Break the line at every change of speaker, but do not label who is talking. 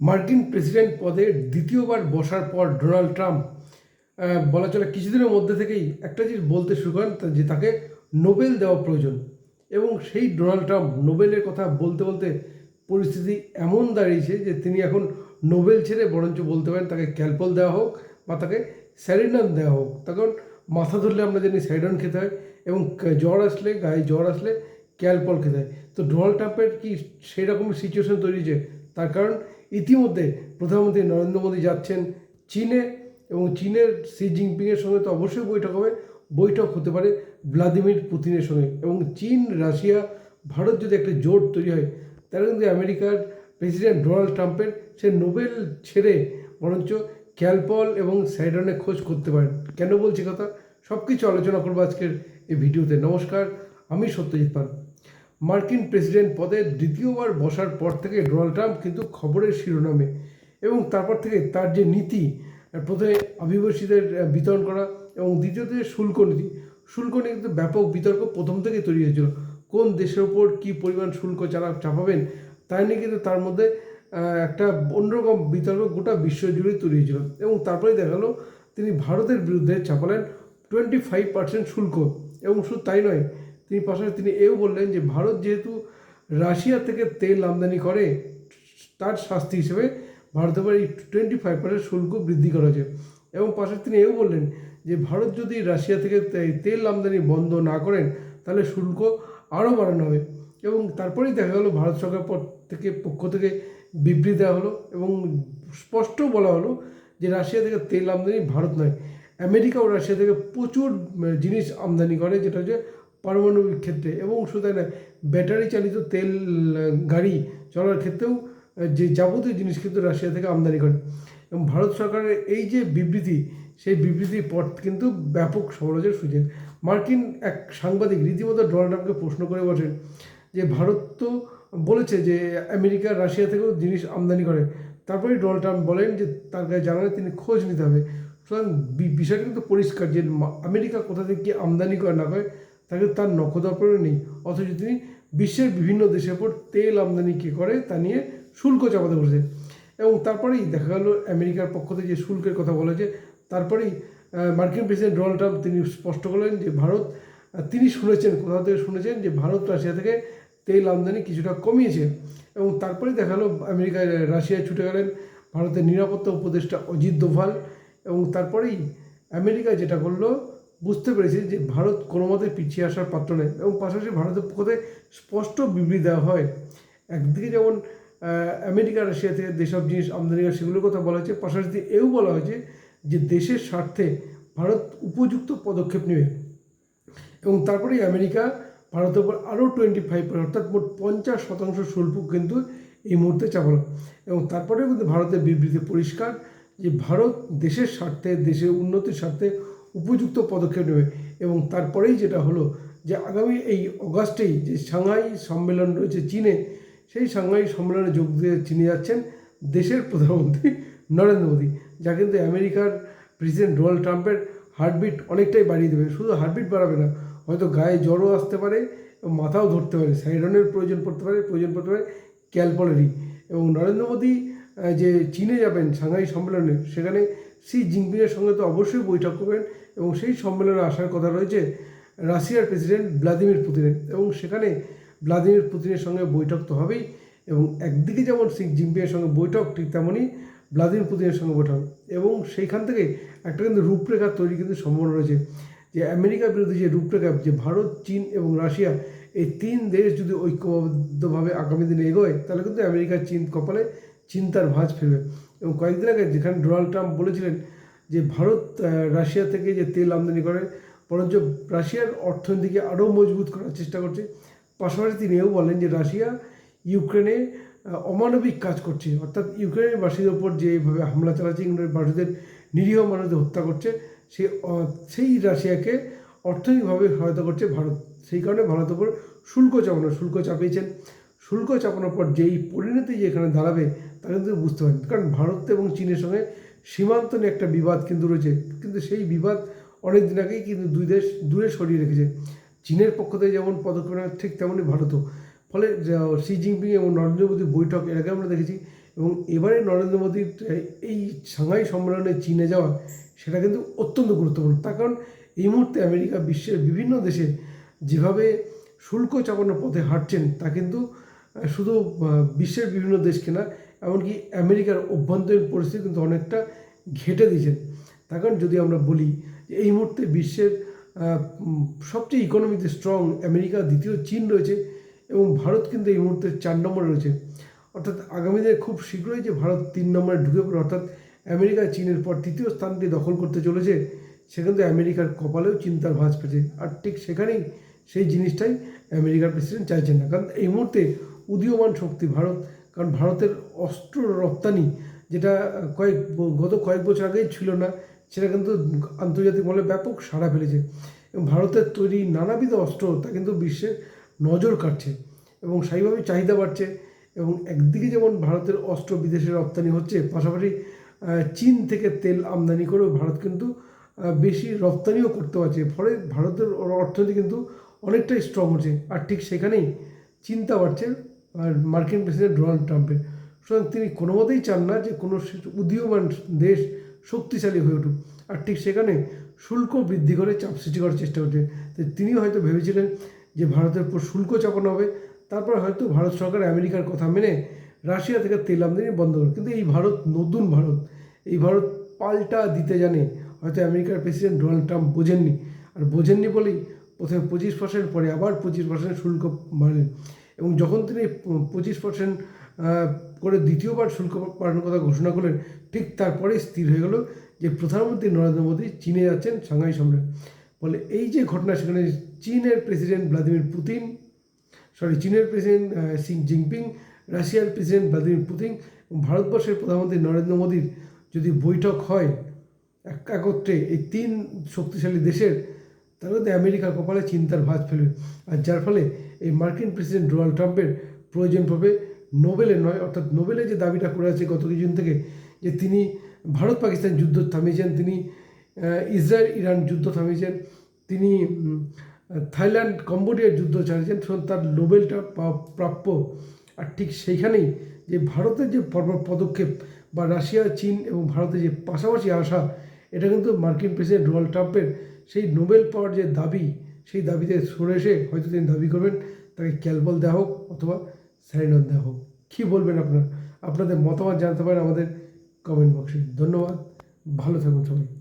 মার্কিন প্রেসিডেন্ট পদে দ্বিতীয়বার বসার পর ডোনাল্ড ট্রাম্প বলা চলে কিছুদিনের মধ্যে থেকেই একটা জিনিস বলতে শুরু করেন যে তাকে নোবেল দেওয়া প্রয়োজন। এবং সেই ডোনাল্ড ট্রাম্প নোবেলের কথা বলতে বলতে পরিস্থিতি এমন দাঁড়িয়েছে যে তিনি এখন নোবেল ছেড়ে বরঞ্চ বলতে পারেন তাকে ক্যালপল দেওয়া হোক বা তাকে স্যারিডন দেওয়া হোক। তখন মাথা ধরলে আমরা জানি স্যারিডন খেতে হয় এবং জ্বর আসলে, গায়ে জ্বর আসলে ক্যালপল খেতে। হয় তো ডোনাল্ড ট্রাম্পের কি সেই রকম সিচুয়েশন তৈরি হয়েছে তার কারণ ইতিমধ্যে প্রধানমন্ত্রী নরেন্দ্র মোদী যাচ্ছেন চীনে এবং চীনের শি জিনপিংয়ের সঙ্গে তো অবশ্যই বৈঠক হবে। বৈঠক হতে পারে ভ্লাদিমির পুতিনের সঙ্গে এবং চীন, রাশিয়া, ভারত যদি একটা জোট তৈরি হয়, তাহলে কিন্তু আমেরিকার প্রেসিডেন্ট ডোনাল্ড ট্রাম্পের সে নোবেল ছেড়ে বরঞ্চ ক্যালপল এবং সাইডনের খোঁজ করতে পারেন। কেন বলছি কথা? সব কিছু আলোচনা করব আজকের এই ভিডিওতে। নমস্কার, আমি সত্যজিৎ পাল। মার্কিন প্রেসিডেন্ট পদে দ্বিতীয়বার বসার পর থেকে ডোনাল্ড ট্রাম্প কিন্তু খবরের শিরোনামে এবং তারপর থেকে তার যে নীতি প্রথমে অভিবাসীদের বিতরণ করা এবং দ্বিতীয়ত যে শুল্ক নীতি। শুল্ক নিয়ে কিন্তু ব্যাপক বিতর্ক প্রথম থেকেই তৈরি হয়েছিল। কোন দেশের ওপর কী পরিমাণ শুল্ক চালা চাপাবেন তাই নিয়ে কিন্তু তার মধ্যে একটা অন্যরকম বিতর্ক গোটা বিশ্ব জুড়ে তৈরি হয়েছিল। এবং তারপরে দেখা গেলো তিনি ভারতের বিরুদ্ধে চাপালেন টোয়েন্টি ফাইভ পার্সেন্ট শুল্ক। এবং শুধু তাই নয় তিনি পাশাপাশি তিনি এও বললেন যে ভারত যেহেতু রাশিয়া থেকে তেল আমদানি করে, তার শাস্তি হিসেবে ভারতের এই টোয়েন্টি ফাইভ পার্সেন্ট শুল্ক বৃদ্ধি করা হয়েছে। এবং পাশাপাশি তিনি এও বললেন যে ভারত যদি রাশিয়া থেকে তেল আমদানি বন্ধ না করেন, তাহলে শুল্ক আরও বাড়ানো হবে। এবং তারপরেই দেখা গেলো ভারত সরকার থেকে, পক্ষ থেকে বিবৃতি দেওয়া হলো এবং স্পষ্ট বলা হলো যে রাশিয়া থেকে তেল আমদানি ভারত নয়। আমেরিকা ও রাশিয়া থেকে প্রচুর জিনিস আমদানি করে, যেটা হচ্ছে পারমাণবিক ক্ষেত্রে এবং শুধু নয় ব্যাটারি চালিত তেল গাড়ি চলার ক্ষেত্রেও যে যাবতীয় জিনিস কিন্তু রাশিয়া থেকে আমদানি করে। এবং ভারত সরকারের এই যে বিবৃতি, সেই বিবৃতির পর কিন্তু ব্যাপক সমালোচনার সুযোগ মার্কিন এক সাংবাদিক রীতিমতো ডোনাল্ড ট্রাম্পকে প্রশ্ন করে বসেন যে, ভারত তো বলেছে যে, আমেরিকা রাশিয়া থেকেও জিনিস আমদানি করে। তারপরে ডোনাল্ড ট্রাম্প বলেন যে, তার কাছে জানালে তিনি খোঁজ নিতে হবে। সুতরাং বিষয়টা কিন্তু পরিষ্কার যে আমেরিকা কোথা থেকে কি আমদানি করে না করে তাকে তার নখদর্পণে নেই। অথচ তিনি বিশ্বের বিভিন্ন দেশের উপর তেল আমদানি কে করে তা নিয়ে শুল্ক চাপাতে বসেছে এবং তারপরেই দেখা গেল আমেরিকার পক্ষ থেকে যে শুল্কের কথা বলা বলেছে তারপরেই মার্কিন প্রেসিডেন্ট ডোনাল্ড ট্রাম্প তিনি স্পষ্ট করলেন যে ভারত তিনি শুনেছেন, কোথাও থেকে শুনেছেন যে ভারত রাশিয়া থেকে তেল আমদানি কিছুটা কমিয়েছে। এবং তারপরেই দেখা গেলো আমেরিকায় রাশিয়ায় ছুটে গেলেন ভারতের নিরাপত্তা উপদেষ্টা অজিত দোভাল। এবং তারপরেই আমেরিকা যেটা করল বুঝতে পেরেছে যে ভারত কোনো মতে পিছিয়ে আসার পাত্র নেই এবং পাশাপাশি ভারতের পক্ষ স্পষ্ট বিবৃতি দেওয়া হয়। একদিকে যেমন আমেরিকা, রাশিয়া থেকে যেসব জিনিস আমদানি হয় সেগুলোর কথা বলা হয়েছে, পাশাপাশি এও বলা হয়েছে যে দেশের স্বার্থে ভারত উপযুক্ত পদক্ষেপ নেবে। এবং তারপরেই আমেরিকা ভারতের উপর আরও টোয়েন্টি ফাইভ অর্থাৎ মোট পঞ্চাশ শতাংশ শুল্ক কিন্তু এই মুহূর্তে চাপালো এবং তারপরেও কিন্তু ভারতের বিবৃতি পরিষ্কার যে ভারত দেশের স্বার্থে, দেশের উন্নতির স্বার্থে উপযুক্ত পদক্ষেপ নেবে। এবং তারপরেই যেটা হলো যে আগামী এই অগাস্টেই যে সাংহাই সম্মেলন রয়েছে চীনে, সেই সাংহাই সম্মেলনে যোগ দিয়ে চীনে যাচ্ছেন দেশের প্রধানমন্ত্রী নরেন্দ্র মোদী, যা কিন্তু আমেরিকার প্রেসিডেন্ট ডোনাল্ড ট্রাম্পের হার্টবিট অনেকটাই বাড়িয়ে দেবে। শুধু হার্টবিট বাড়াবে না, হয়তো গায়ে জ্বরও আসতে পারে এবং মাথাও ধরতে পারে, সাইরনের প্রয়োজন পড়তে পারে, প্রয়োজন পড়তে পারে ক্যালপলেরই। এবং নরেন্দ্র মোদী যে চীনে যাবেন সাংহাই সম্মেলনে, সেখানে শি জিনপিংয়ের সঙ্গে তো অবশ্যই বৈঠক করবেন এবং সেই সম্মেলনে আসার কথা রয়েছে রাশিয়ার প্রেসিডেন্ট ভ্লাদিমির পুতিনের এবং সেখানে ভ্লাদিমির পুতিনের সঙ্গে বৈঠক তো হবেই এবং একদিকে যেমন শি জিনপিংয়ের সঙ্গে বৈঠক, ঠিক তেমনই ভ্লাদিমির পুতিনের সঙ্গে বৈঠক এবং সেইখান থেকে একটা কিন্তু রূপরেখা তৈরি কিন্তু সম্ভাবনা রয়েছে যে আমেরিকার বিরুদ্ধে যে রূপরেখা যে ভারত, চীন এবং রাশিয়া এই তিন দেশ যদি ঐক্যবদ্ধভাবে আগামী দিনে এগোয়, তাহলে কিন্তু আমেরিকার চীন কপালে চিন্তার ভাঁজ ফেলবে। এবং কয়েকদিন আগে যেখানে ডোনাল্ড ট্রাম্প বলেছিলেন যে ভারত রাশিয়া থেকে যে তেল আমদানি করে, বরঞ্চ রাশিয়ার অর্থনীতিকে আরও মজবুত করার চেষ্টা করছে। পাশাপাশি তিনি এও বলেন যে রাশিয়া ইউক্রেনে অমানবিক কাজ করছে। অর্থাৎ ইউক্রেনের বাসীদের ওপর যেভাবে হামলা চালাচ্ছে, ইউক্রেনের বাসীদের নিরীহ মানুষদের হত্যা করছে, সে সেই রাশিয়াকে অর্থনৈতিকভাবে সহায়তা করছে ভারত। সেই কারণে ভারতের উপর শুল্ক চাপানো, শুল্ক চাপিয়েছেন। শুল্ক চাপানোর পর যেই পরিণতি যে এখানে দাঁড়াবে, তা কিন্তু বুঝতে পারেন। কারণ ভারত এবং চীনের সঙ্গে সীমান্ত নিয়ে একটা বিবাদ কিন্তু রয়েছে। কিন্তু সেই বিবাদ অনেক দিন আগেই কিন্তু দুই দেশ দূরে সরিয়ে রেখেছে। চীনের পক্ষ থেকে যেমন পদক্ষেপ নেওয়া ঠিক তেমনই ভারতও। ফলে শি জিনপিং এবং নরেন্দ্র মোদীর বৈঠক এর আগে আমরা দেখেছি এবং এবারে নরেন্দ্র মোদীর এই সাংহাই সম্মেলনে চীনে যাওয়া, সেটা কিন্তু অত্যন্ত গুরুত্বপূর্ণ। তার কারণ এই মুহূর্তে আমেরিকা বিশ্বের বিভিন্ন দেশে যেভাবে শুল্ক চাপানোর পথে হাঁটছেন, তা কিন্তু শুধু বিশ্বের বিভিন্ন দেশকে না এমনকি আমেরিকার অভ্যন্তরীণ পরিস্থিতি কিন্তু অনেকটা ঘেটে দিয়েছেন। তার কারণ যদি আমরা বলি যে এই মুহূর্তে বিশ্বের সবচেয়ে ইকোনমিতে স্ট্রং আমেরিকা, দ্বিতীয় চীন রয়েছে এবং ভারত কিন্তু এই মুহূর্তে চার নম্বরে রয়েছে। অর্থাৎ আগামী দিনে খুব শীঘ্রই যে ভারত তিন নম্বরে ঢুকে পড়ে অর্থাৎ আমেরিকা চীনের পর তৃতীয় স্থানটি দখল করতে চলেছে, সে কিন্তু আমেরিকার কপালেও চিন্তার ভাঁজ পেয়েছে। আর ঠিক সেখানেই সেই জিনিসটাই আমেরিকার প্রেসিডেন্ট চাইছেন না। কারণ এই মুহূর্তে উদীয়মান শক্তি ভারত। কারণ ভারতের অস্ত্র রপ্তানি যেটা কয়েক গত কয়েক বছর আগেই ছিল না, সেটা কিন্তু আন্তর্জাতিক মহলে ব্যাপক সাড়া ফেলেছে। এবং ভারতের তৈরি নানাবিধ অস্ত্র, তা কিন্তু বিশ্বের নজর কাটছে এবং সেইভাবেই চাহিদা বাড়ছে। এবং একদিকে যেমন ভারতের অস্ত্র বিদেশে রপ্তানি হচ্ছে, পাশাপাশি চীন থেকে তেল আমদানি করেও ভারত কিন্তু বেশি রপ্তানিও করতে পারছে। ফলে ভারতের অর্থনীতি কিন্তু অনেকটাই স্ট্রং হচ্ছে। আর ঠিক সেখানেই চিন্তা বাড়ছে আর মার্কিন প্রেসিডেন্ট ডোনাল্ড ট্রাম্পের। সুতরাং তিনি কোনো মতেই চান না যে কোনো উদীয়মান দেশ শক্তিশালী হয়ে উঠুক। আর ঠিক সেখানে শুল্ক বৃদ্ধি করে চাপ সৃষ্টি করার চেষ্টা করছে। তিনি হয়তো ভেবেছিলেন যে ভারতের উপর শুল্ক চাপানো হবে। তারপর হয়তো ভারত সরকার আমেরিকার কথা মেনে রাশিয়া থেকে তেল আমদানি বন্ধ করে কিন্তু এই ভারত, নতুন ভারত, এই ভারত পাল্টা দিতে জানে হয়তো আমেরিকার প্রেসিডেন্ট ডোনাল্ড ট্রাম্প বোঝেননি। আর বোঝেননি বলেই প্রথমে পঁচিশ পার্সেন্ট, পরে আবার পঁচিশ পার্সেন্ট শুল্ক বাড়লেন এবং যখন তিনি পঁচিশ পার্সেন্ট করে দ্বিতীয়বার শুল্ক বাড়ানোর কথা ঘোষণা করলেন, ঠিক তারপরে স্থির হয়ে গেল যে প্রধানমন্ত্রী নরেন্দ্র মোদী চীনে যাচ্ছেন সাংহাই সম্মেলন বলে এই যে ঘটনা, সেখানে চীনের প্রেসিডেন্ট ভ্লাদিমির পুতিন, সরি, চীনের প্রেসিডেন্ট শি জিনপিং, রাশিয়ার প্রেসিডেন্ট ভ্লাদিমির পুতিন ভারতবর্ষের প্রধানমন্ত্রী নরেন্দ্র মোদীর যদি বৈঠক হয় এক একত্রে এই তিন শক্তিশালী দেশের তাহলে তো আমেরিকা কপালে চিন্তার ভাঁজ ফেলবে আর যার ফলে এই মার্কিন প্রেসিডেন্ট ডোনাল্ড ট্রাম্পের প্রয়োজন পাবে নোবেলে নয়, অর্থাৎ নোবেলের যে দাবিটা করে আছে গত কিছুদিন থেকে, যে তিনি ভারত পাকিস্তান যুদ্ধ থামিয়েছেন, তিনি ইসরায়েল ইরান যুদ্ধ থামিয়েছেন, তিনি থাইল্যান্ড কম্বোডিয়ার যুদ্ধ চালিয়েছেন তার নোবেলটা প্রাপ্য। আর ঠিক সেইখানেই যে ভারতের যে পদক্ষেপ বা রাশিয়া, চীন এবং ভারতের যে পাশাপাশি আসা, এটা কিন্তু মার্কিন প্রেসিডেন্ট ডোনাল্ড ট্রাম্পের সেই নোবেল পাওয়ার যে দাবি, সেই দাবিতে সরে এসে হয়তো তিনি দাবি করবেন, তাকে ক্যালবল দেওয়া হোক অথবা স্যারিনন দেওয়া হোক। কী বলবেন আপনারা? আপনাদের মতামত জানতে পারেন আমাদের কমেন্ট বক্সে ধন্যবাদ। ভালো থাকুন সবাই।